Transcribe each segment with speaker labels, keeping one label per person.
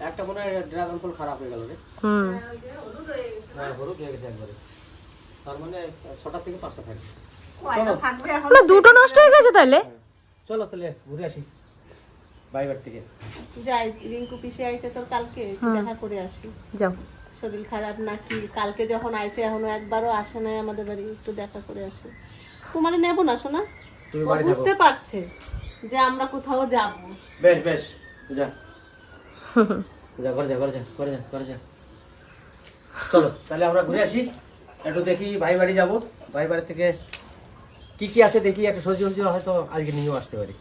Speaker 1: একটা মনে হয় ড্রাগন ফল খারাপ হয়ে গেল রে।
Speaker 2: হুম।
Speaker 1: হ্যাঁ হলুদ হয়ে গেছে একবারে। তার মানে ছটা থেকে পাঁচটা থাকবে
Speaker 3: কয়টা এখন
Speaker 2: দুটো নষ্ট হয়ে গেছে তাহলে?
Speaker 1: চলো তাহলে ঘুরে আসি। বাইবার থেকে।
Speaker 3: যাই রিঙ্কু পিসে আইছে তোর কালকে একটু দেখা করে আসি।
Speaker 2: যাও।
Speaker 3: শরীর খারাপ নাকি? কালকে যখন আইছে এখনও একবারও আসে নাই আমাদের বাড়ি একটু দেখা করে আসি। তোমার নেব না শোনা বুঝতে পারছে যে আমরা কোথাও যাব।
Speaker 1: বেশ বেশ যা। যা করে যা করে যা করে যা করে যা। চলো তাহলে আমরা ঘুরে আসি। একটু দেখি ভাই বাড়ি যাব। ভাই বাড়ি থেকে কি কি আছে দেখি একটা সবজি সবজি হয়তো আজকে নিয়েও আসতে পারি।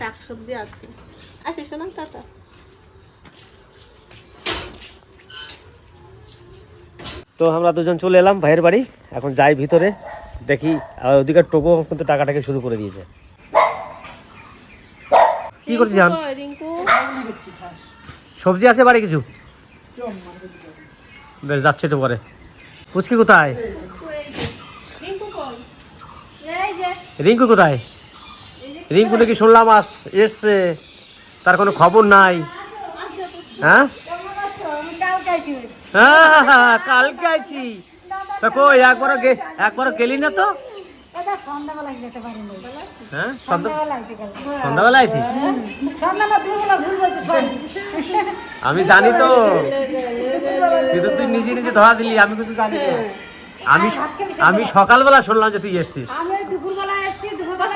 Speaker 3: শাক সবজি আছে। আসি শোনা টাটা।
Speaker 1: তো আমরা দুজন চলে এলাম ভাইয়ের বাড়ি। এখন যাই ভিতরে দেখি আর ওদিকে টোপো কিন্তু টাকাটাকে শুরু করে দিয়েছে। কি করছিস সবজি আছে বাড়ি কিছু? বেশ যাচ্ছে একটু পরে। পুচকি কোথায়?
Speaker 3: রিঙ্কু
Speaker 1: কোথায়? রিঙ্কু নাকি শুনলাম আস এসছে। তার কোনো খবর নাই। হ্যাঁ? হ্যাঁ, কালকে আইছি। তা কই একবারও একবারও গেলি না তো?
Speaker 4: সন্ধ্যাবেলা
Speaker 1: আইছিস?
Speaker 4: বলছে
Speaker 1: আমি জানি তো। কিন্তু তুই নিজে নিজে ধরা দিলি আমি কিন্তু জানি না। আমি আমি সকালবেলা শুনলাম যে তুই এসছিস।
Speaker 4: আমি ওই দুপুরবেলা এসছি দুপুরবেলা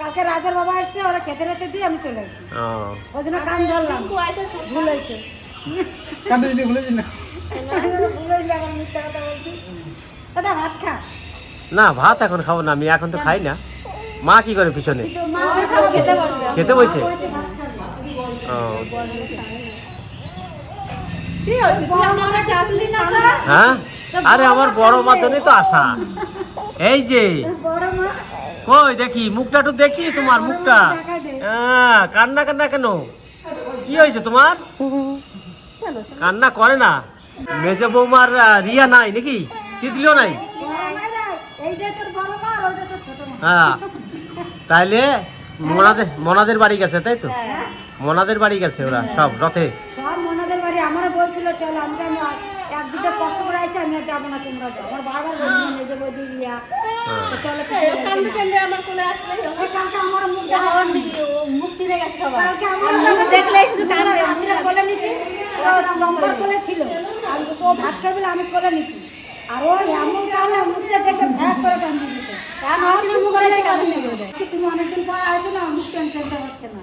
Speaker 4: কালকে রাজার বাবা এসছে ওরা খেতে রেতে দিয়ে আমি চলে আসি
Speaker 1: ও।
Speaker 4: ওই জন্য কান ধরলাম। ভুল হয়েছে।
Speaker 5: না।
Speaker 4: ভুল হয়েছে মিথ্যা কথা বলছি। দাদা ভাত খা।
Speaker 1: না ভাত এখন খাব না আমি এখন তো খাই না। মা কি করে পিছনে?
Speaker 4: খেতে
Speaker 1: বসে? হ্যাঁ? আরে আমার বড় মা জন্যই তো আশা এই যে। কই দেখি মুখটা একটু দেখি তোমার মুখটা। হ্যাঁ কান্না কান্না কেন? কি হয়েছে তোমার? কান্না করে না। মেজে বৌমার রিয়া নাই নাকি? তিতলিও নাই? হ্যাঁ। তাইলে মনাদের মনাদের বাড়ি গেছে তাই তো? মনাদের বাড়ি গেছে ওরা সব রথে?
Speaker 4: সব মনাদের বাড়ি। আমারও বলছিল চল আমি আমি এক দুটো কষ্ট করে আইছি আমি আর যাব না তোমরা যাও। আমার বারবার বলছিল এই যে বৌদি রিয়া চলো
Speaker 3: আমার কোলে আসলেই
Speaker 4: কালকে আমার মুখ দেখা। মুখ চিনে গেছে কালকে আমার দেখলে শুধু কান্দে আমরা কোলে নিছি ও কোলে ছিল। আমি ভাত খাবে আমি কোলে নিছি আর ও এমন কারণে মুখটা দেখে ভ্যাক করে কান্দি দিছে। কারণ হচ্ছে মুখ করে কাঁদি নেই তুমি অনেকদিন পর আসো না মুখ টেনশন হচ্ছে না।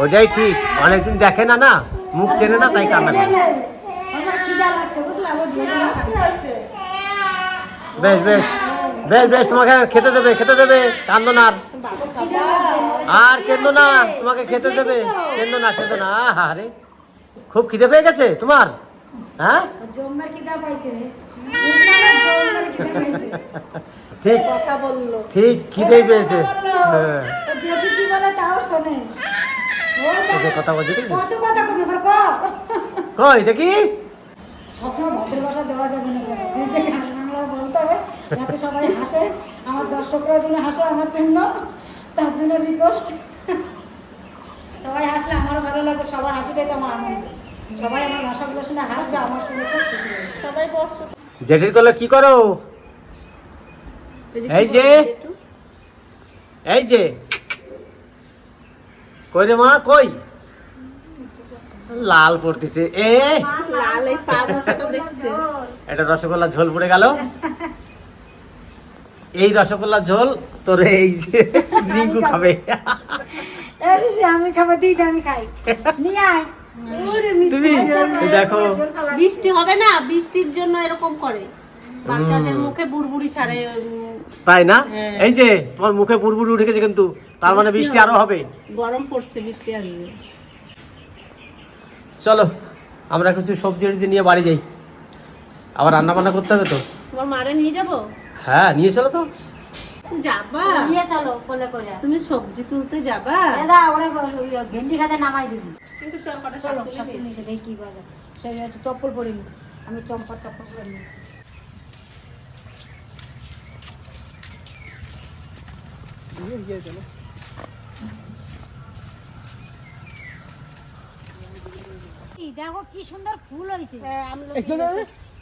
Speaker 1: ওটাই ঠিক। অনেকদিন দেখে না না মুখ চেনে না তাই কান্না করে। বেশ বেশ। বেশ বেশ তোমাকে খেতে দেবে খেতে দেবে। কান্দো না। আর। কেন্দ্র না তোমাকে খেতে দেবে। কেন্দ্র না কেন্দ্র না। আরে খুব খিদে পেয়ে গেছে তোমার? হ্যাঁ? ঠিক।
Speaker 3: কথা বলল।
Speaker 1: ঠিক পেয়েছে? হ্যাঁ।
Speaker 4: কি বলে তাও শোনে। ও
Speaker 1: কথা বলছি
Speaker 4: কত কথা কবি এবার ক?
Speaker 1: কই দেখি।
Speaker 4: সবসময় ভদ্র ভাষা দেওয়া যাবে না কেন? তুই যে গান বাংলা বলতে হবে যাতে সবাই হাসে। আমার দর্শকরা যেন হাসে আমার জন্য তার জন্য রিকোয়েস্ট সবাই হাসলে আমারও ভালো লাগবে সবার হাসিটাই তো আমার আনন্দ। সবাই আমার ভাষাগুলো শুনে হাসবে আমার শুনে খুব খুশি
Speaker 3: সবাই বসো।
Speaker 1: জেঠির করলে কি করো? এই যে এই যে। কই রে মা কই? লাল পড়তেছে। এ।
Speaker 3: লাল এই পা মোছাটা দেখছে।
Speaker 1: এটা রসগোল্লা ঝোল পড়ে গেল। এই রসগোল্লার ঝোল তোর এই যে রিঙ্কু খাবে।
Speaker 4: আমি খাব দিই আমি খাই। নিয়ে আয়।
Speaker 1: তুমি দেখো।
Speaker 3: বৃষ্টি হবে না বৃষ্টির জন্য এরকম করে। বাচ্চাদের মুখে বুড়বুড়ি ছাড়ে
Speaker 1: তাই না?
Speaker 3: হ্যাঁ।
Speaker 1: এই যে তোমার মুখে বুড়বুড়ি উঠে গেছে কিন্তু তার মানে বৃষ্টি আরও হবে।
Speaker 3: গরম পড়ছে বৃষ্টি আসবে।
Speaker 1: চলো আমরা কিছু সবজি টবজি নিয়ে বাড়ি যাই। আবার রান্না বান্না করতে হবে তো?
Speaker 3: তোমার মারে নিয়ে যাব?
Speaker 1: হ্যাঁ নিয়ে চলো তো।
Speaker 3: যাবা?
Speaker 4: নিয়ে চলো কোলে করে
Speaker 3: তুমি সবজি তুলতে যাবা?
Speaker 4: দাদা ওরে ভেন্ডি খাতে নামাই দিবি।
Speaker 3: কিন্তু চল কটা
Speaker 4: চলো
Speaker 3: শাক তুলে
Speaker 4: সাথে
Speaker 3: নিয়ে
Speaker 4: নিচে দেখি কি বাজার সেই একটু চপ্পল পরে নি আমি চম্পা চপ্পল পরে নিয়েছি। দেখো কি সুন্দর ফুল হয়েছে
Speaker 3: হ্যাঁ,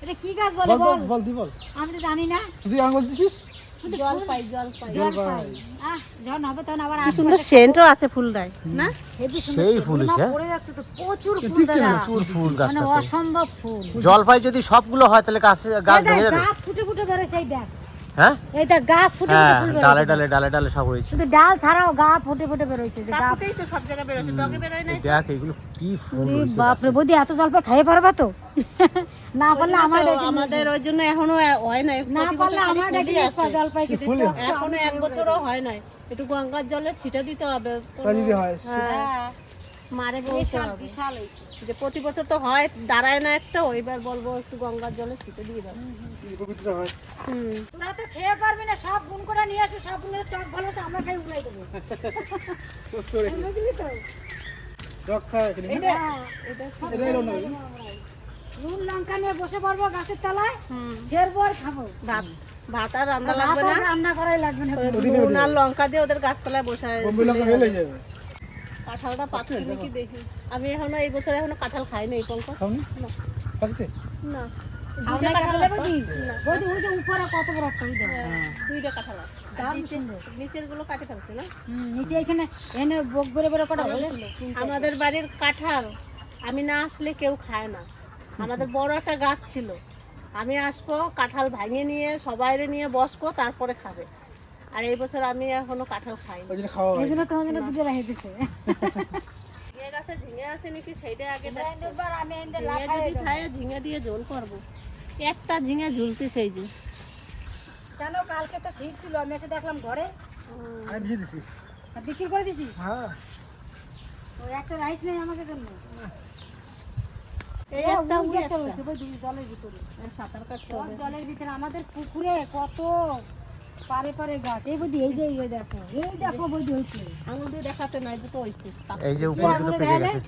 Speaker 4: এটা কি গাছ বলে
Speaker 5: বল বল
Speaker 4: বল?
Speaker 5: বল দি বল।
Speaker 4: আমি তো জানি না।
Speaker 5: তুই আঙুল দিছিস?
Speaker 3: জল পাই জল পাই।
Speaker 4: জল পাই। আহ যখন হবে তখন আবার
Speaker 3: কি সুন্দর সেন্টও আছে ফুলটায় না?
Speaker 4: হেভি সুন্দর
Speaker 1: সেই ফুল
Speaker 4: এগুলো পড়ে যাচ্ছে তো প্রচুর ফুল দাদা।
Speaker 1: প্রচুর ফুল
Speaker 4: মানে অসম্ভব ফুল।
Speaker 1: জলপাই যদি সবগুলো হয় তাহলে গাছ গাছ
Speaker 4: এই
Speaker 1: যাবে।
Speaker 4: গাছ ফুটে ফুটে এই দেখ।
Speaker 1: হ্যাঁ?
Speaker 4: এই দেখ গাছ ফুটে
Speaker 1: হ্যাঁ
Speaker 4: ফুটে
Speaker 1: ডালে ডালে ডালে ডালে সব হয়েছে।
Speaker 4: শুধু ডাল ছাড়াও গা ফুটে ফুটে গা
Speaker 3: তো সব জায়গায় ডগে
Speaker 1: দেখ এগুলো কি ফুল হয়েছে
Speaker 4: বাপরে বৌদি এত জলপাই খাইয়ে পারবা তো? না পারলে আমার
Speaker 3: আমাদের ওই জন্য এখনও হয় নাই।
Speaker 4: না পারলে আমার ডেকে। জলপাই খেতে
Speaker 3: এখনও এক বছরও হয় নাই। একটু গঙ্গার জলে ছিটে দিতে হবে।
Speaker 5: যদি হয়।
Speaker 3: হ্যাঁ। মারে
Speaker 4: বিশাল বিশাল হয়েছে।
Speaker 3: যে প্রতি বছর তো হয় দাঁড়ায় না একটা এবার বলব একটু গঙ্গার জলে ছিটে দিয়ে দাও।
Speaker 5: হয়।
Speaker 4: তোরা তো খেয়ে পারবি না সব গুণ করে নিয়ে আসবি সব টক ভালো হচ্ছে আমরা খাই উড়াই দেবো। বুঝলি তো?
Speaker 5: রক খায় এখানে। এটা এলো না?
Speaker 4: নুন লঙ্কা নিয়ে বসে পড়ব গাছের তলায় ছেড়বো আর খাব।
Speaker 3: ভাত ভাত আর রান্না লাগবে না?
Speaker 4: রান্না করাই লাগবে না।
Speaker 3: নুন আর লঙ্কা দিয়ে ওদের গাছতলায় বসায়
Speaker 5: বোম্বে লঙ্কা হয়ে যাবে
Speaker 3: কাঁঠালটা পাচ্ছি নাকি দেখি। আমি এখনও এই বছর এখনও কাঁঠাল এই পঙ্কজ না।
Speaker 4: বৌদি ওই যে উপরে কত বড়
Speaker 3: দুইটা কাঁঠাল আছে। নিচেরগুলো কাটে ফেলছে না?
Speaker 4: হুম, নিচে এখানে এনে বক কটা হলে
Speaker 3: আমাদের বাড়ির কাঁঠাল আমি না আসলে কেউ খায় না। আমাদের বড় একটা গাছ ছিল। আমি আসব কাঁঠাল ভাঙে নিয়ে সবাইরে নিয়ে বসবো তারপরে খাবে। আর এই বছর আমি এখনও কাঁঠাল খাইনি।
Speaker 5: ওই জন্য খাওয়া
Speaker 4: এই জন্য তোমার জন্য দুটো রেখে দিছে।
Speaker 3: ঝিঙে গাছে ঝিঙে আছে নাকি সেইটা আগে ঝিঙে যদি খায় ঝিঙে দিয়ে ঝোল করব। একটা ঝিঙে ঝুলতি সেই যে।
Speaker 4: কেন কালকে তো ছিট ছিল আমি এসে দেখলাম ঘরে।
Speaker 5: আমি ভিজে দিছি।
Speaker 4: বিক্রি করে দিছি
Speaker 5: হ্যাঁ।
Speaker 4: ওই একটা রাইস নেই আমাদের জন্য। জলের ভিতরে।
Speaker 3: আর সাঁতার কাটতে
Speaker 4: সব
Speaker 3: হবে।
Speaker 4: জলের ভিতরে আমাদের পুকুরে কত পারে পারে গাছ। এই বুঝি এই যে এই দেখো এই দেখো বুঝি হয়েছে
Speaker 3: আঙুল দিয়ে দেখাতে নাই দুটো হয়েছে।
Speaker 1: এই যে উপরে দুটো পেকে গেছে।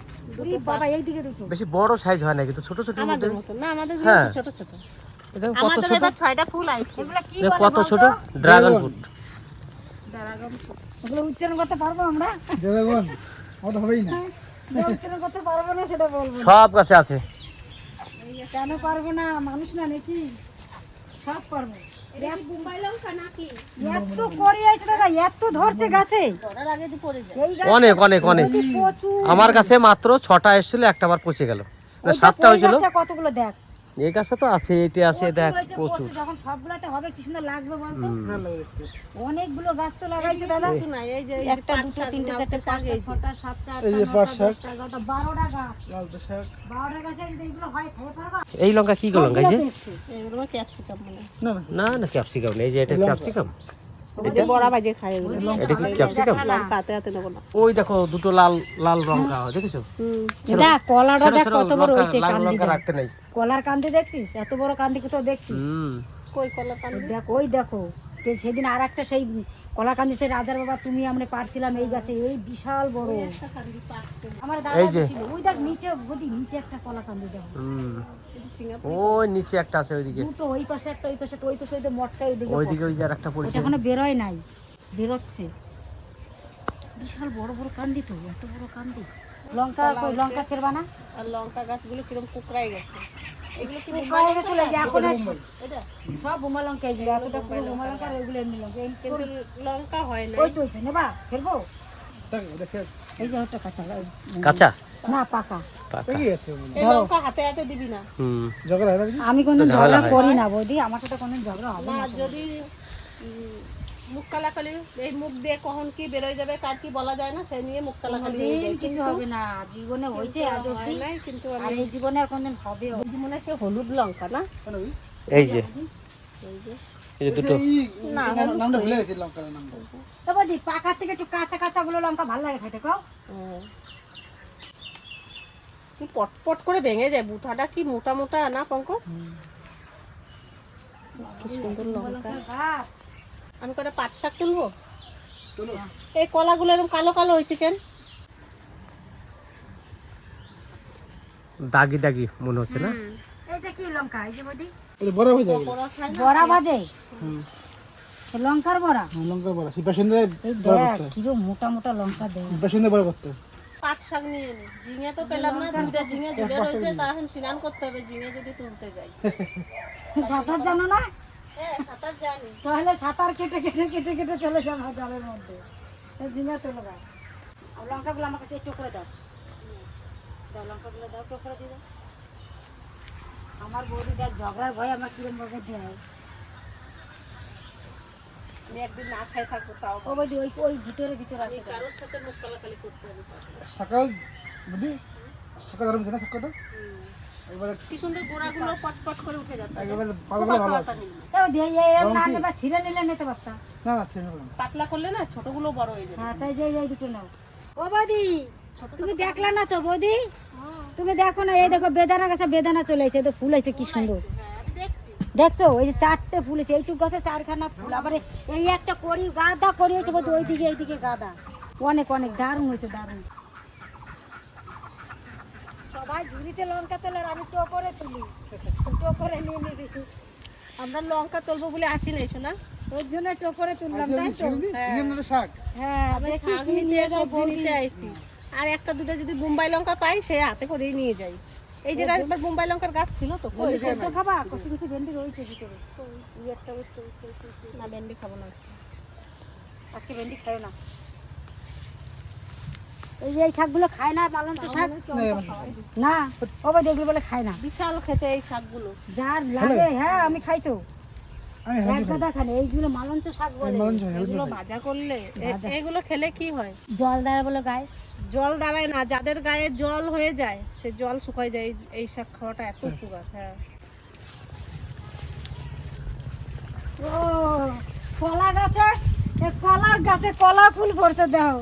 Speaker 4: বাবা এইদিকে দুটো
Speaker 1: বেশি বড় সাইজ হয় না কিন্তু ছোট ছোট
Speaker 3: আমাদের মতো না আমাদের
Speaker 1: হ্যাঁ।
Speaker 3: ছোট ছোট।
Speaker 1: এটা কত ছোট?
Speaker 3: ছয়টা ফুল আইছে।
Speaker 4: এগুলো কি
Speaker 1: এটা
Speaker 4: বলে
Speaker 1: কত ছোট? ড্রাগন ফ্রুট
Speaker 4: এগুলো উচ্চারণ করতে পারব আমরা?
Speaker 5: হবেই না।
Speaker 4: উচ্চারণ করতে পারব না সেটা বলব
Speaker 1: সব গাছে আছে।
Speaker 4: কেন পারব না? মানুষ না নাকি? সব পারব।
Speaker 3: মুম্বাই লঙ্কা নাকি?
Speaker 4: এত করে আছে দাদা এত ধরছে গাছে।
Speaker 3: ধরার আগে দিয়ে পড়ে যায়।
Speaker 4: এই গাছ
Speaker 1: অনেক অনেক অনেক। আমার কাছে মাত্র ছটা এসেছিল একটা বার পচে গেল। না,
Speaker 4: ওই দেখ,
Speaker 1: সাতটা হয়েছিল।
Speaker 4: কতগুলো দেখ।
Speaker 1: এই গাছটা তো আছে এটি আছে দেখ প্রচুর।
Speaker 4: যখন সবগুলাতে হবে কি সুন্দর লাগবে বলতো?
Speaker 5: ভালো
Speaker 4: অনেকগুলো গাছ তো লাগাইছে দাদা।
Speaker 3: নাই এই যে
Speaker 4: একটা দুটো তিনটে চারটে পাঁচটা ছটা সাতটা
Speaker 5: এই যে পাট
Speaker 4: নটা
Speaker 5: শাক।
Speaker 4: দশটা এগারোটা বারোটা গাছ।
Speaker 5: লাল তো শাক।
Speaker 4: বারোটা গাছে যদি এগুলো হয় খেয়ে পারবা
Speaker 1: এই লঙ্কা কি গো লঙ্কা এই যে।
Speaker 3: এগুলো ক্যাপসিকাম
Speaker 5: না না।
Speaker 1: না ক্যাপসিকাম না এই যে এটা ক্যাপসিকাম?
Speaker 3: ওই বড়া ভাজে খায়
Speaker 1: এটা কি ক্যাপসিকাম
Speaker 3: লঙ্কা হাতে হাতে না।
Speaker 1: ওই দেখো দুটো লাল লাল লঙ্কা দেখেছ?
Speaker 3: হুম।
Speaker 4: কলাটা দেখ কত বড় হয়েছে কান্দি
Speaker 1: রাখতে নাই।
Speaker 4: কলার কান্দি দেখছিস? এত বড় কান্দি কোথাও দেখছিস?
Speaker 3: কই কলা পান
Speaker 4: দেখ ওই দেখো সেদিন আর একটা সেই কলা কান্দি সেই রাজার বাবা তুমি আমরা পারছিলাম এই গাছে এই বিশাল বড়। আমার দাদা ছিল ওই দেখ নিচে নিচে একটা কলা কান্দি দেখো
Speaker 1: নিচে একটা আছে ওইদিকে।
Speaker 4: দুটো ওই পাশে একটা ওই পাশে একটা, ওই পাশে ওই মঠটা ওইদিকে
Speaker 1: ওইদিকে ওই যে একটা পড়েছে।
Speaker 4: ওটা এখনও বেরোয় নাই বেরোচ্ছে। বিশাল বড় বড় কান্দি তো এত বড় কান্দি। লঙ্কা কই লঙ্কা ছেড়বা না?
Speaker 3: আর লঙ্কা গাছগুলো কীরকম কুকড়াই গেছে। এগুলো কি
Speaker 4: পোকা গেছিল এখন
Speaker 3: এটা
Speaker 4: সব বোমা লঙ্কা এগুলো এতটা পুরো বোমা লঙ্কা আর এমনি লঙ্কা।
Speaker 3: কিন্তু লঙ্কা হয় না
Speaker 4: ওই তো নেবা ছেড়বো। এই যে ওটা কাঁচা
Speaker 1: কাঁচা?
Speaker 4: না পাকা।
Speaker 3: না।
Speaker 5: না?
Speaker 4: আমি
Speaker 1: ঝামেলা
Speaker 4: ঝগড়া করি না বৌদি আমার সাথে কোনদিন ঝগড়া হবে
Speaker 3: না
Speaker 4: না।
Speaker 3: যদি মুখ কালাকালি এই মুখ দিয়ে কখন কি বেরোয় যাবে কার কি বলা যায় না সে নিয়ে মুখ কালাকালি
Speaker 4: কিছু হবে না জীবনে হয়েছে আজ অব্দি।
Speaker 3: কিন্তু
Speaker 4: আর এই জীবনে আর কোনদিন হবে
Speaker 3: মনে সে হলুদ লঙ্কা না?
Speaker 5: কেন
Speaker 1: এই যে। এই যে। দুটো।
Speaker 5: নাম- নামটা ভুলে গেছি লঙ্কার নামটা।
Speaker 4: তো বৌদি পাকা থেকে একটু কাঁচা কাঁচা গুলো লঙ্কা ভালো লাগে খেতে কও।
Speaker 3: কি পটপট করে ভেঙে যায়। বুটাটা কি মোটা মোটা না পঙ্কজ? কি সুন্দর লঙ্কা। আমি কটা পাট শাক তুলবো? এই কলাগুলো এরকম কালো কালো হয়েছে কেন?
Speaker 1: দাগি দাগি মনে হচ্ছে না?
Speaker 4: এইটা কি লঙ্কা? এই যে
Speaker 5: বড়
Speaker 3: না
Speaker 4: বড়া বাজে? লঙ্কার বড়া?
Speaker 5: হ্যাঁ, লঙ্কা বড়।
Speaker 4: এই
Speaker 5: বড় করতে
Speaker 4: কি যে মোটা মোটা লঙ্কা দেয়
Speaker 5: শিপা সুন্দর বড় করতে
Speaker 3: পাট শাক নিয়ে নি। ঝিঙে তো পেলাম না দুটা ঝিঙে ঝুলে রয়েছে স্নান করতে হবে ঝিঙে যদি তুলতে যাই।
Speaker 4: সাঁতার জানো না?
Speaker 3: হ্যাঁ সাঁতার জানি।
Speaker 4: তাহলে সাঁতার কেটে কেটে কেটে কেটে চলে যাব জলের মধ্যে। ঝিঙে তুলে দাও। আর লঙ্কাগুলো আমার কাছে একটু করে দাও। দাও লঙ্কাগুলো দাও একটু করে দিয়ে দাও। আমার বৌদি দেখ ঝগড়ার ভয় আমার কিরম ভাবে দেয়?
Speaker 3: আমি একদিন না খাই থাকব তাও
Speaker 4: ও বৌদি ওই ওই ভিতরে ভিতরে আছে
Speaker 3: কারোর সাথে মুখ কালাকালি করতে হবে।
Speaker 5: সকাল বুদ্ধি সকাল ধরুন না সকালটা এবারে
Speaker 3: কি সুন্দর গোড়াগুলো পট পট করে উঠে যাচ্ছে।
Speaker 5: একেবারে পাতাগুলো ভালো আছে
Speaker 4: এ বৌদি, এই এই এই না নেবা ছিঁড়ে নিলে নিতে পারতাম
Speaker 5: না না ছেড়ে নেবেন
Speaker 3: পাতলা করলে না ছোটগুলো বড় হয়ে যাবে।
Speaker 4: হ্যাঁ তাই দুটো নাও। ও তুমি দেখলা না তো বৌদি? তুমি দেখো না এই দেখো বেদানা গাছে বেদানা চলে এসে তো ফুল আছে কি সুন্দর।
Speaker 3: হ্যাঁ দেখছি?
Speaker 4: ওই যে চারটে ফুল আছে এইটুকু গাছে চারখানা ফুল। আবার এই একটা করি গাদা করি হয়েছে বলতে ওইদিকে এইদিকে গাদা। অনেক অনেক দারুণ হয়েছে দারুণ। সবাই ঝুড়িতে লঙ্কা তোলে আর আমি টোপরে তুলি। টোপরে নিয়ে নিয়েছি
Speaker 3: আমরা লঙ্কা তুলবো বলে আসি নাই শোনা
Speaker 4: ওর জন্য টোপরে তুললাম
Speaker 5: আজকে
Speaker 4: তাই তো? হ্যাঁ।
Speaker 3: শাক। নিতে
Speaker 4: যায়
Speaker 3: সবজি আইছি। আর একটা দুটো যদি বোম্বাই লঙ্কা পাই সে হাতে করেই নিয়ে যাই। এই যে একবার বোম্বাই লঙ্কার গাছ ছিল তো কই?
Speaker 4: সেদ্ধ খাবা? কচি কচি ভেন্ডি রয়েছে ভিতরে। এই একটা তো, তো, তো,
Speaker 3: না ভেন্ডি খাব না আজকে।
Speaker 4: ভেন্ডি না। এই যে এই শাকগুলো খায় না পালন তো শাক? না ও বাবা দেখলে বলে খায় না।
Speaker 3: বিশাল খেতে এই শাকগুলো।
Speaker 4: যার লাগে হ্যাঁ আমি খাই তো। এক
Speaker 5: হেলদি
Speaker 4: খানে এইগুলো মালঞ্চ শাক বলে
Speaker 3: এগুলো ভাজা করলে এগুলো খেলে কি হয়?
Speaker 4: জল দেয় বলে গায়ে।
Speaker 3: জল দাঁড়ায় না যাদের গায়ে জল হয়ে যায় সে জল শুকায় যায় এই- শাক খাওয়াটা এত উপকার হ্যাঁ।
Speaker 4: ও কলা গাছে কলার গাছে কলা ফুল পড়ছে দেও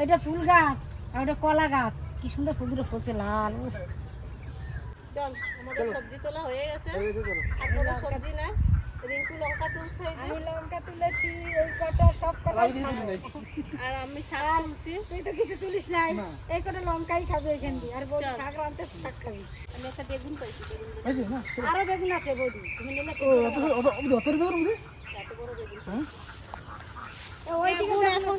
Speaker 4: এটা ফুল গাছ আর ওটা কলা গাছ কি সুন্দর ফুলগুলো ফুলছে লাল।
Speaker 3: চল আমাদের সবজি তোলা হয়ে গেছে। আর কোনো সবজি না রিঙ্কু লঙ্কা তুলছে
Speaker 4: আমি লঙ্কা তুলেছি এই কটা সব কটা
Speaker 3: আর আমি শাক তুলছি।
Speaker 4: তুই তো কিছু তুলিস নাই। এই কটা লঙ্কাই খাবে এখান দিয়ে। আর বৌদি শাক রাঁধছে শাক খাবি।
Speaker 3: আমি একটা বেগুন পাইছি বেগুন
Speaker 5: এই যে না
Speaker 4: আরও বেগুন আছে বৌদি। তুমি নিলে
Speaker 5: অত অত অত অত বেগুন বুঝি
Speaker 3: এত বড় বেগুন।
Speaker 5: হ্যাঁ?
Speaker 4: এ, ওই দিকে
Speaker 3: বেগুন
Speaker 4: বেগুন
Speaker 3: এখন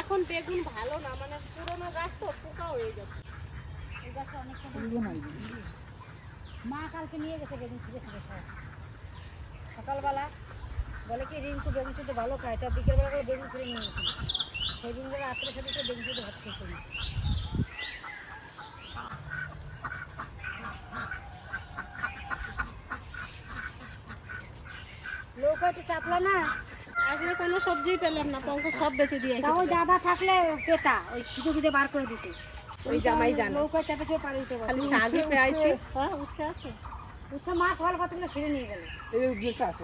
Speaker 3: এখন বেগুন ভালো না মানে পুরোনো গাছ তো পোকা হয়ে
Speaker 4: এই গাছটা
Speaker 5: নাই
Speaker 4: মা কালকে নিয়ে গেছে বেগুন ছিঁড়ে ছিঁড়ে সব। সকালবেলা বলে কি রিঙ্কু বেগুন ছিঁড়তে ভালো খায় তা বিকেলবেলা করে বেগুন ছিঁড়ে নিয়ে গেছিল। সেই দিন রাত্রে সাথে সাথে বেগুন ছিঁড়তে ভাত খেয়েছে না। লোক একটু চাপলা না।
Speaker 3: আজকে কোনো সবজিই পেলাম না পঙ্কজ সব বেঁচে দিয়েছে
Speaker 4: ওই দাদা থাকলে পেতা ওই খুঁজে খুঁজে বার করে দিতে।
Speaker 3: ওই জামাই জানে।
Speaker 4: নৌকা চাপে পারে দিতে
Speaker 3: খালি শাকই পেয়েছি। হ্যাঁ উচ্ছে আছে।
Speaker 4: উচ্চ মাছ হওয়ার কতগুলো ছিঁড়ে নিয়ে গেল।
Speaker 5: এই একটা আছে?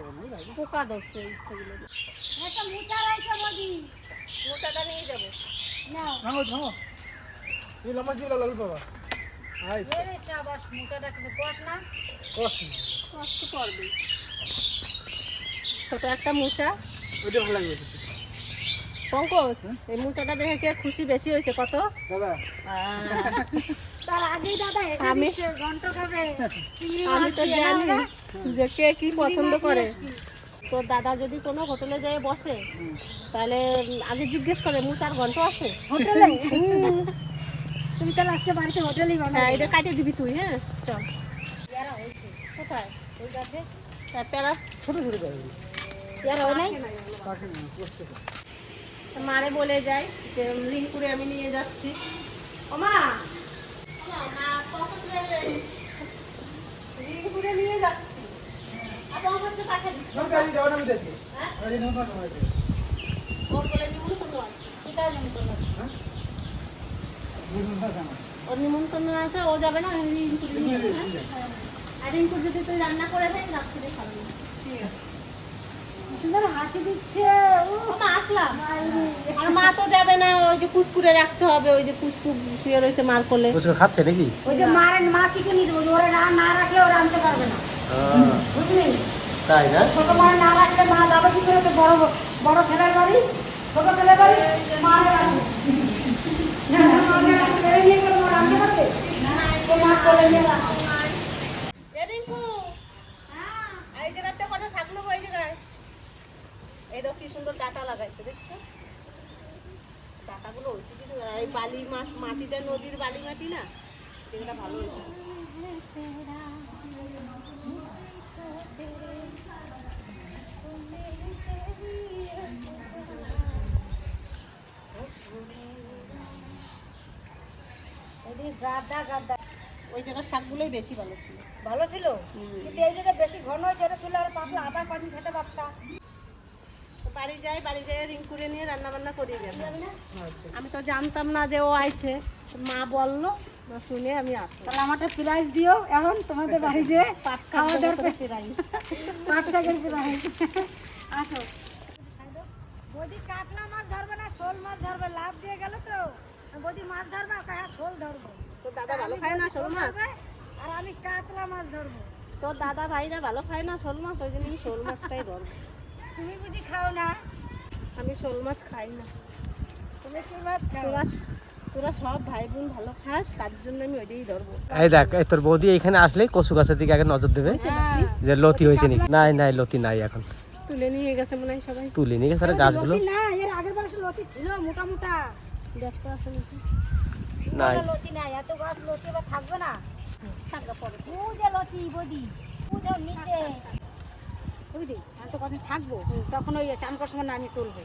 Speaker 3: পোকা ধরছে ইচ্ছেগুলো
Speaker 4: একটা মুচা রয়েছে বদি
Speaker 3: মোটাটা নিয়ে যাব।
Speaker 4: নাও।
Speaker 5: ভাঙো ভাঙো এই লম্বা দিয়ে লাগল বাবা
Speaker 4: মুচাটা
Speaker 3: ছোট একটা মোচা।
Speaker 5: ওইটা ভালো লাগবে।
Speaker 3: পঙ্কজ এই মোচাটা দেখে কে খুশি বেশি হয়েছে কত?
Speaker 5: দাদা।
Speaker 4: তার আগেই দাদা এসে
Speaker 3: আমি- তো জানি যে কে কি পছন্দ করে। তোর দাদা যদি কোনো হোটেলে যেয়ে বসে তাহলে আগে জিজ্ঞেস করে মোচার ঘন্ট আছে?
Speaker 4: হোটেলে? তুমি তাহলে আজকে বাড়িতে হোটেলই বানাও
Speaker 3: হ্যাঁ এটা কাটিয়ে দিবি তুই হ্যাঁ? চল। কোথায়?
Speaker 4: ওই গাছে?
Speaker 3: হ্যাঁ, প্যারা।
Speaker 5: ছোট ছোট গাছ
Speaker 4: হয় নাই?
Speaker 3: মারে বলে যাই যে রিঙ্কুরে আমি নিয়ে যাচ্ছি। ও মা। রিঙ্কুরে নিয়ে যাচ্ছি।
Speaker 5: দেখি।
Speaker 3: হ্যাঁ?
Speaker 5: হয়েছে
Speaker 3: ওর বলে নিমন্ত্রণ আছে। ও যাবে না আমি রিঙ্কুরে নিয়ে হ্যাঁ? আর রিঙ্কুর যদি তুই রান্না করে দেয় রাত্রে খাবি ঠিক আছে।
Speaker 4: সুন্দর হাসি দিচ্ছে।
Speaker 3: মা আসলাম। আর মা তো যাবে না ওই যে কুচকুরে রাখতে হবে ওই যে কুচকু শুয়ে রয়েছে মার কোলে।
Speaker 1: বুঝতে খাচ্ছে নাকি?
Speaker 4: ওই যে মারেন মা কি নিয়ে যাব ওরা না না রাখলে ওরা আনতে পারবে না। বুঝলি?
Speaker 1: তাই না?
Speaker 4: ছোট মা না রাখলে মা যাবে কি করে? বড় বড় ছেলের বাড়ি ছোট ছেলের বাড়ি মা রাখবে না না মা নিয়ে পারবে? কোলে নিয়ে রাখবে
Speaker 3: এ রিঙ্কু এই জায়গাতে কটা শাক নেব এই জায়গায় এই দেখো কি সুন্দর ডাটা লাগাইছে দেখছ? ডাটাগুলো হচ্ছে কিছু এই বালি মাটিটা নদীর বালি মাটি না? সেটা ভালো হয়েছে। ওই জায়গার শাকগুলোই বেশি ভালো ছিল।
Speaker 4: ভালো ছিল? কিন্তু এইটা বেশি ঘন হয়েছে এটা তুলে আর পাতলা আবার কদিন খেতে পারতাম।
Speaker 3: বাড়ি যাই বাড়ি যাই রিং করে নিয়ে রান্না বান্না করিয়ে যাবে আমি তো জানতাম না যে ও আইছে। মা বলল শুনে আমি আসলাম।
Speaker 4: তাহলে আমারটা প্রাইজ দিও এখন তোমাদের বাড়ি যে খাওয়া দাওয়ার। পাট শাকের আসো। বৌদি কাতলা মাছ ধরবে না শোল মাছ ধরবে লাভ দিয়ে গেল তো। বৌদি মাছ ধরবে? কাহা শোল ধরবো।
Speaker 3: তোর দাদা ভালো খায় না শোল মাছ?
Speaker 4: আর আমি কাতলা মাছ ধরবো।
Speaker 3: তোর দাদা ভাইরা ভালো খায় না শোল মাছ? ওই জন্য আমি শোল মাছটাই ধরবো
Speaker 4: তুমি বুঝি খাও না?
Speaker 3: আমি শোল মাছ খাই না।
Speaker 4: তুমি কি মাছ খাও?
Speaker 3: তোরা তোরা সব ভাই বোন ভালো খাস তার জন্য আমি ওইটাই ধরবো।
Speaker 1: এই দেখ এই তোর বৌদি এখানে আসলে কচু গাছের দিকে আগে নজর দেবে।
Speaker 4: হ্যাঁ।
Speaker 1: যে লতি হয়েছে নাকি? নাই নাই লতি নাই এখন।
Speaker 3: তুলে নিয়ে গেছে মনে হয় সবাই।
Speaker 1: তুলে নিয়ে গেছে গাছগুলো।
Speaker 4: লতি না এর আগের বছর লতি ছিল মোটা মোটা।
Speaker 3: দেখতে আসে নাকি
Speaker 1: নাই।
Speaker 4: লতি নাই এত গাছ লতি এবার থাকবে না? থাকবে পরে। যে লতি বদি পুজো নিচে। বুঝলি? তো কদিন থাকব। তখন ওই চান করার না আমি তুলবো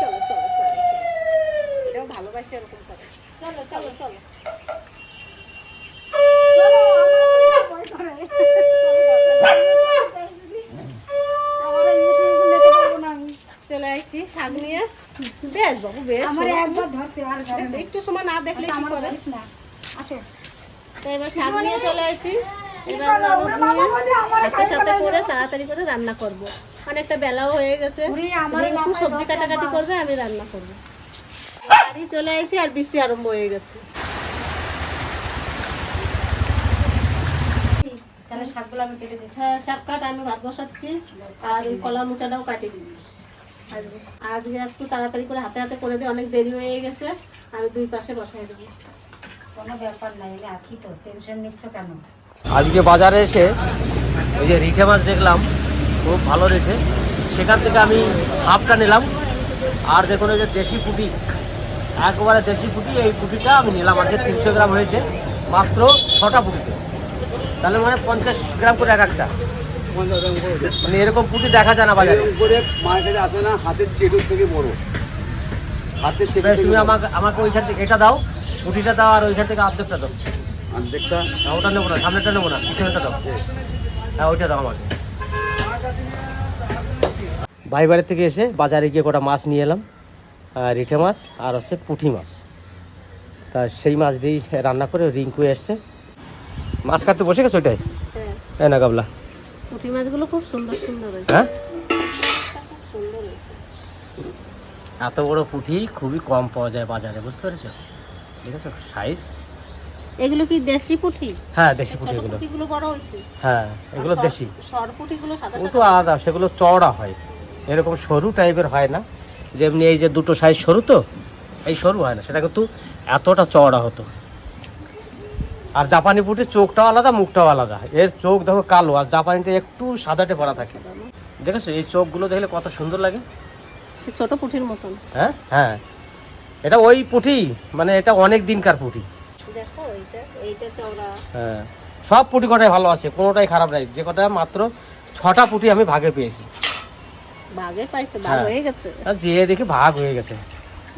Speaker 3: চলো চলো এটাও ভালোবাসে এরকম করে চলো চলো চলো চলে আসছি শাক নিয়ে বেশ বাবু বেশ
Speaker 4: আমার
Speaker 3: শোনো।
Speaker 4: একবার ধরছে আর ধরে না।
Speaker 3: একটু সময় না দেখলে কি
Speaker 4: আমার
Speaker 3: করে
Speaker 4: ধরিস না আসো
Speaker 3: তো এবার নিয়ে এবার হাতের সাথে করে তাড়াতাড়ি করে রান্না করব। অনেকটা বেলাও হয়ে গেছে।
Speaker 4: মাথায়
Speaker 3: সবজি কাটাকাটি করবে আমি রান্না করব। বাড়ি চলে আসছি আর বৃষ্টি আরম্ভ হয়ে গেছে।
Speaker 4: শাকগুলো আমি কেটে দিচ্ছি?
Speaker 3: হ্যাঁ শাক কাট আমি ভাত বসাচ্ছি। আর ওই কলা মোচাটাও কাটি দিবি। আজকে আজকে একটু তাড়াতাড়ি করে হাতে হাতে করে দিয়ে অনেক দেরি হয়ে গেছে। আমি দুই পাশে বসাই দেবো।
Speaker 4: কোনো ব্যাপার নাই আমি আছি তো। টেনশন নিচ্ছ কেন?
Speaker 1: আজকে বাজারে এসে ওই যে রিঠে মাছ দেখলাম খুব ভালো রেখে সেখান থেকে আমি হাফটা নিলাম। আর দেখুন ওই যে দেশি পুঁটি একবারে দেশি পুঁটি এই পুঁটিটা আমি নিলাম। আজকে তিনশো গ্রাম হয়েছে মাত্র ছটা পুঁটিতে। তাহলে মানে পঞ্চাশ গ্রাম করে এক একটা। মানে এরকম পুঁটি দেখা যায় না বাজারে।
Speaker 2: করে মার্কেটে আসে না হাতের চেটোর থেকে বড়। হাতের চেটোর
Speaker 1: তুমি আমাকে আমাকে ওইখান থেকে এটা দাও। পুঁটিটা দাও আর ওইখান থেকে অর্ধেকটা দাও।
Speaker 2: অর্ধেকটা
Speaker 1: না, ওটা নেব না সামনেটা নেব না পিছনেটা দাও। হ্যাঁ ওইটা দাও আমাকে। ভাই বাড়ি থেকে এসে বাজারে গিয়ে কটা মাছ নিয়ে এলাম রিঠে মাছ আর হচ্ছে পুঁটি মাছ। তা সেই মাছ দিয়েই রান্না করে রিঙ্কু এসছে। মাছ কাটতে বসে গেছে ওইটাই
Speaker 3: হ্যাঁ।
Speaker 1: তাই না গাবলা।
Speaker 3: পুঁটি মাছগুলো খুব সুন্দর সুন্দর
Speaker 1: হ্যাঁ?
Speaker 3: খুব সুন্দর হয়েছে।
Speaker 1: এত বড় পুঁটি খুবই কম পাওয়া যায় বাজারে বুঝতে পেরেছ? সাইজ
Speaker 3: এগুলো কি দেশি পুঁটি
Speaker 1: হ্যাঁ দেশি পুঁটি এগুলো।
Speaker 3: পুঁটিগুলো বড় হয়েছে?
Speaker 1: হ্যাঁ এগুলো দেশি।
Speaker 3: সর পুঁটিগুলো সাদা
Speaker 1: ও তো আলাদা সেগুলো চওড়া হয়। এরকম সরু টাইপের হয় না। যেমনি এই যে দুটো সাইজ সরু তো এই সরু হয় না সেটা কিন্তু এতটা চওড়া হতো। আর জাপানি পুটির চোখটাও আলাদা মুখটাও আলাদা। এর চোখ দেখো কালো আর জাপানিটা একটু সাদাটে পড়া থাকে। দেখেছ এই চোখগুলো দেখলে কত সুন্দর লাগে?
Speaker 3: সে ছোট পুঁটির মতন।
Speaker 1: হ্যাঁ হ্যাঁ। এটা ওই পুঁটি মানে এটা অনেক দিনকার পুঁটি
Speaker 3: দেখো এইটা এইটা চওড়া।
Speaker 1: হ্যাঁ। সব পুঁটি কটাই ভালো আছে কোনোটাই খারাপ নাই। যে কটা মাত্র ছটা পুঁটি আমি ভাগে পেয়েছি। হ্যাঁ। যেয়ে দেখি ভাগ হয়ে গেছে।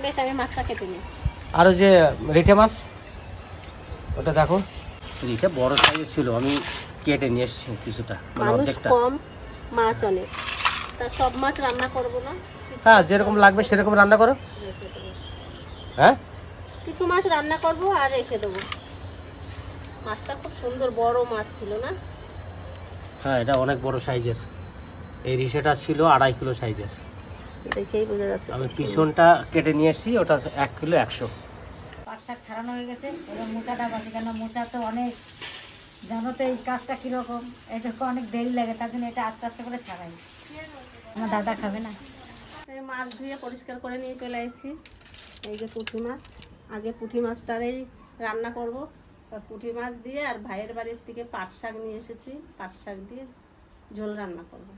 Speaker 3: বেশ আমি মাছটা কেটে নিই।
Speaker 1: আর ওই যে রিঠে মাছ ওটা দেখো। রিঠে বড় সাইজের ছিল আমি কেটে নিয়ে এসেছি কিছুটা মানে
Speaker 3: কম মাছ অনেক তা সব মাছ রান্না করব না?
Speaker 1: হ্যাঁ যেরকম লাগবে সেরকম রান্না করো। হ্যাঁ?
Speaker 3: কিছু মাছ রান্না করব আর রেখে দেবো। মাছটা খুব সুন্দর বড় মাছ ছিল না?
Speaker 1: হ্যাঁ এটা অনেক বড় সাইজের। এই রিসেটা ছিল আড়াই কিলো সাইজের।
Speaker 3: দেখেই বোঝা যাচ্ছে
Speaker 1: আমি পিছনটা কেটে নিয়ে এসেছি ওটা এক কিলো একশো।
Speaker 4: পাট শাক ছাড়ানো হয়ে গেছে এবার মোচাটা বাসি কেন মোচা তো অনেক জানো তো এই কাজটা কীরকম এটা অনেক দেরি লাগে তার জন্য এটা আস্তে আস্তে করে ছাড়াই। আমার দাদা খাবে না?
Speaker 3: এই মাছ ধুয়ে পরিষ্কার করে নিয়ে চলে আসছি এই যে পুঁটি মাছ। আগে পুঁটি মাছটারেই রান্না করব। পুঁটি মাছ দিয়ে আর ভাইয়ের বাড়ির থেকে পাট শাক নিয়ে এসেছি। পাট শাক দিয়ে ঝোল রান্না করব।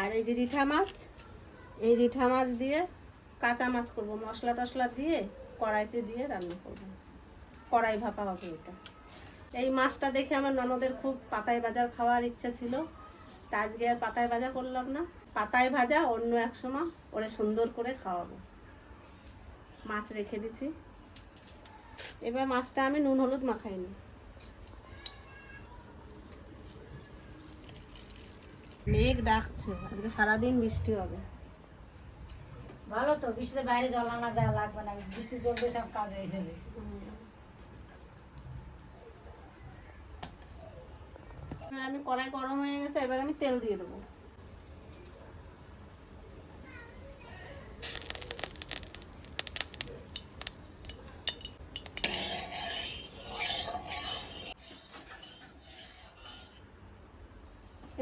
Speaker 3: আর এই যে রিঠা মাছ, এই রিঠা মাছ দিয়ে কাঁচা মাছ করব। মশলা টশলা দিয়ে কড়াইতে দিয়ে রান্না করব। কড়াই ভাপা হবে এটা। এই মাছটা দেখে আমার ননদের খুব পাতায় বাজার খাওয়ার ইচ্ছা ছিল। তা আজকে আর পাতায় ভাজা করলাম না। পাতায় ভাজা অন্য এক সময় ওরে সুন্দর করে খাওয়াবো। মাছ রেখে দিছি। এবার মাছটা আমি নুন হলুদ মাখাই নি। মেঘ ডাকছে আজকে সারাদিন বৃষ্টি হবে।
Speaker 4: ভালো তো বৃষ্টিতে বাইরে জল আনা যায় লাগবে না। বৃষ্টি চলবে সব কাজ হয়ে যাবে।
Speaker 3: আমি কড়াই গরম হয়ে গেছে এবার আমি তেল দিয়ে দেবো।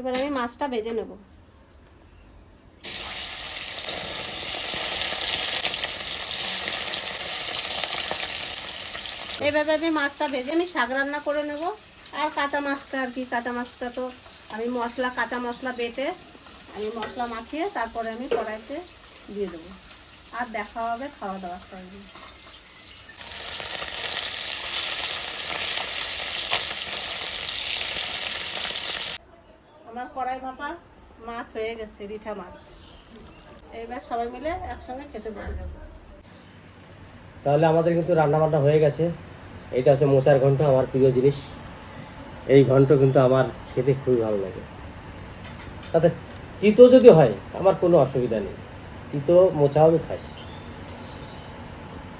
Speaker 3: এবার আমি মাছটা ভেজে নেব। এভাবে আমি মাছটা ভেজে আমি শাক রান্না করে নেব। আর কাঁচা মাছটা আর কি, কাঁচা মাছটা তো আমি মশলা, কাঁচা মশলা বেটে আমি মশলা মাখিয়ে তারপরে আমি কড়াইতে দিয়ে দেবো। আর দেখা হবে খাওয়া দাওয়ার টাইমে আমার কড়াই ভাপা মাছ হয়ে গেছে, রিঠা মাছ। এইবার সবাই মিলে একসঙ্গে খেতে বসে যাব।
Speaker 1: তাহলে আমাদের কিন্তু রান্না বান্না হয়ে গেছে। এটা হচ্ছে মোচার ঘন্ট আমার প্রিয় জিনিস। এই ঘন্ট কিন্তু আমার খেতে খুবই ভালো লাগে। তাতে তিতো যদি হয়, আমার কোনো অসুবিধা নেই। তিতো মোচাও খাই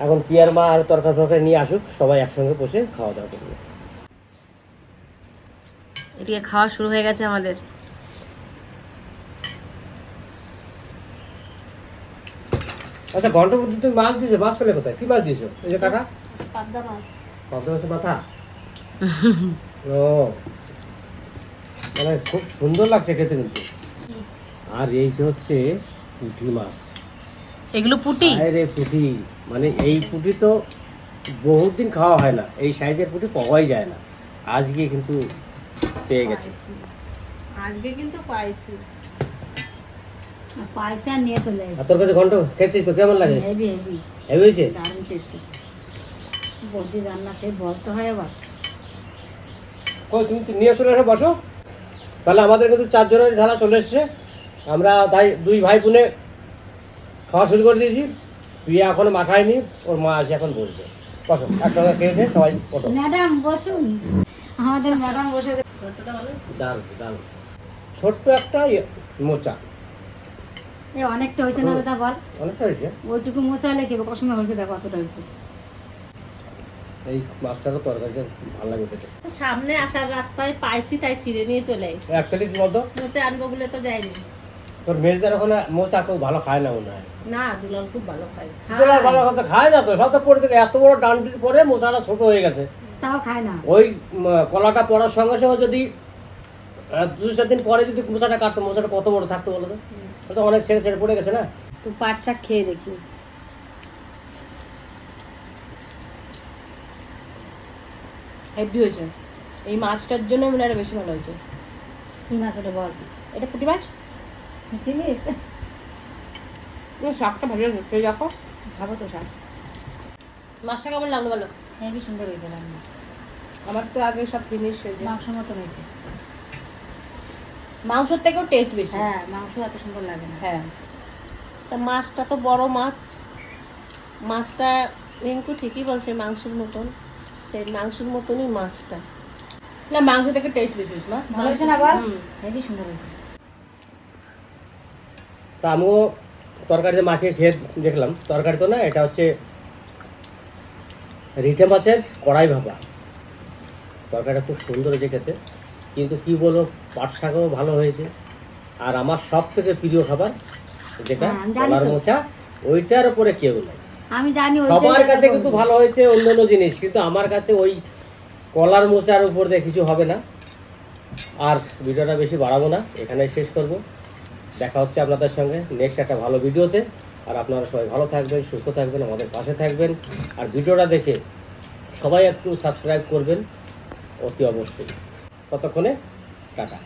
Speaker 1: এখন পিয়ার মা আর তরকারি ফরকারি নিয়ে আসুক, সবাই একসঙ্গে বসে খাওয়া দাওয়া করবে।
Speaker 6: এদিকে খাওয়া শুরু হয়ে গেছে আমাদের।
Speaker 1: আচ্ছা ঘন্ট মধ্যে তুমি মাছ দিয়েছ মাছ পেলে কোথায়? কি মাছ দিয়েছ? এই যে কাটা
Speaker 3: পাবদা মাছ।
Speaker 1: মাথা? ও মানে খুব সুন্দর লাগছে খেতে কিন্তু। আর এই যে হচ্ছে পুঁটি মাছ।
Speaker 6: এগুলো পুটি?
Speaker 1: আরে পুঁটি। মানে এই পুঁটি তো বহুত দিন খাওয়া হয় না। এই সাইজের পুঁটি পাওয়াই যায় না। আজকে কিন্তু পেয়ে গেছে।
Speaker 3: আজকে কিন্তু পাইছি।
Speaker 4: পয়সা নিয়ে চলে
Speaker 1: আর তোর কাছে ঘন্ট খেয়েছিস তো? কেমন লাগে?
Speaker 4: Heavy heavy.
Speaker 1: হেভি হয়েছে?
Speaker 4: দারুণ টেস্ট হয়েছে। বৌদি রান্না সে বলতে হয় আবার।
Speaker 1: কই তুমি তো নিয়ে চলে এসে বসো। তাহলে আমাদের কিন্তু চারজনের ঢালা চলে এসছে। আমরা তাই দুই ভাই বোনে খাওয়া শুরু করে দিয়েছি। বিয়ে এখনও মাখায়নি ওর মা আসে এখন বসবে। বসো একসঙ্গে খেয়ে দিয়ে সবাই
Speaker 4: ম্যাডাম বসুন। আমাদের ম্যাডাম বসে
Speaker 1: দারুণ দারুণ। ছোট্ট একটা ইয়ে, মোচা।
Speaker 4: এ অনেকটা হয়েছে না দাদা বল?
Speaker 1: অনেকটা হয়েছে।
Speaker 4: ওইটুকু মোচা হলে কি কত হয়েছে? দেখো কতটা হয়েছে।
Speaker 1: এই মাছটারও তরকারিটা ভালো লাগে খেতে।
Speaker 3: সামনে আসার রাস্তায় পাইছি তাই ছিঁড়ে নিয়ে চলে এসেছি
Speaker 1: অ্যাকচুয়ালি কি বলতো?
Speaker 3: মোচে আনব বলে তো যাইনি
Speaker 1: তোর মেয়েদের ওখানে মোচা কেউ ভালো খায় না মনে হয়?
Speaker 3: না দুলাল খুব ভালো
Speaker 1: তোরা ভালো খায় না তো। সব তো পড়ে থেকে। এত বড় ডান্ডির পরে মোচাটা ছোট হয়ে গেছে।
Speaker 4: তাও খায় না।
Speaker 1: ওই কলাটা পড়ার সঙ্গে সঙ্গে যদি দু চার দিন পরে যদি মোচাটা কাটতো মোচাটা কত বড় থাকতো বলো তো? অনেক ছেড়ে ছেড়ে পড়ে গেছে না?
Speaker 6: তো পাট শাক খেয়ে দেখি। হেভি হয়েছে। এই মাছটার জন্য মনে হয় বেশি ভালো হয়েছে।
Speaker 4: কি মাছ ওটা বল?
Speaker 6: এটা পুঁটি মাছ?
Speaker 4: চিনিস
Speaker 6: শাকটা ভালো খেয়ে দেখো।
Speaker 4: খাব তো শাক।
Speaker 6: মাছটা কেমন লাগল বলো?
Speaker 4: হেভি সুন্দর হয়েছে রান্না।
Speaker 6: আমার তো আগে সব ফিনিশ হয়েছে
Speaker 4: মাংস মতন হয়েছে।
Speaker 6: মাংসের থেকেও টেস্ট বেশি।
Speaker 4: হ্যাঁ মাংস এত সুন্দর লাগে না।
Speaker 6: হ্যাঁ।
Speaker 3: তা মাছটা তো বড় মাছ। মাছটা রিঙ্কু ঠিকই বলছে মাংসের মতন। সেই মাংসের মতনই মাছটা।
Speaker 6: না মাংস থেকে টেস্ট বেশি হয়েছে মা।
Speaker 4: ভালো হয়েছে না বল? হেভি সুন্দর হয়েছে।
Speaker 1: তা আমিও তরকারিতে মাখিয়ে খেয়ে দেখলাম। তরকারি তো না এটা হচ্ছে রিঠে মাছের কড়াই ভাপা। তরকারিটা খুব সুন্দর হয়েছে খেতে। কিন্তু কি বলব পাট শাকও ভালো হয়েছে। আর আমার সব থেকে প্রিয় খাবার যেটা
Speaker 4: হ্যাঁ,
Speaker 1: কলার মোচা ওইটার উপরে কেউ নাই।
Speaker 4: আমি জানি
Speaker 1: সবার কাছে কিন্তু ভালো হয়েছে অন্য অন্য জিনিস কিন্তু আমার কাছে ওই কলার মোচার উপর দিয়ে কিছু হবে না। আর ভিডিওটা বেশি বাড়াবো না এখানে শেষ করব। দেখা হচ্ছে আপনাদের সঙ্গে নেক্সট একটা ভালো ভিডিওতে। আর আপনারা সবাই ভালো থাকবেন, সুস্থ থাকবেন, আমাদের পাশে থাকবেন। আর ভিডিওটা দেখে সবাই একটু সাবস্ক্রাইব করবেন, অতি অবশ্যই। ততক্ষণে টাটা।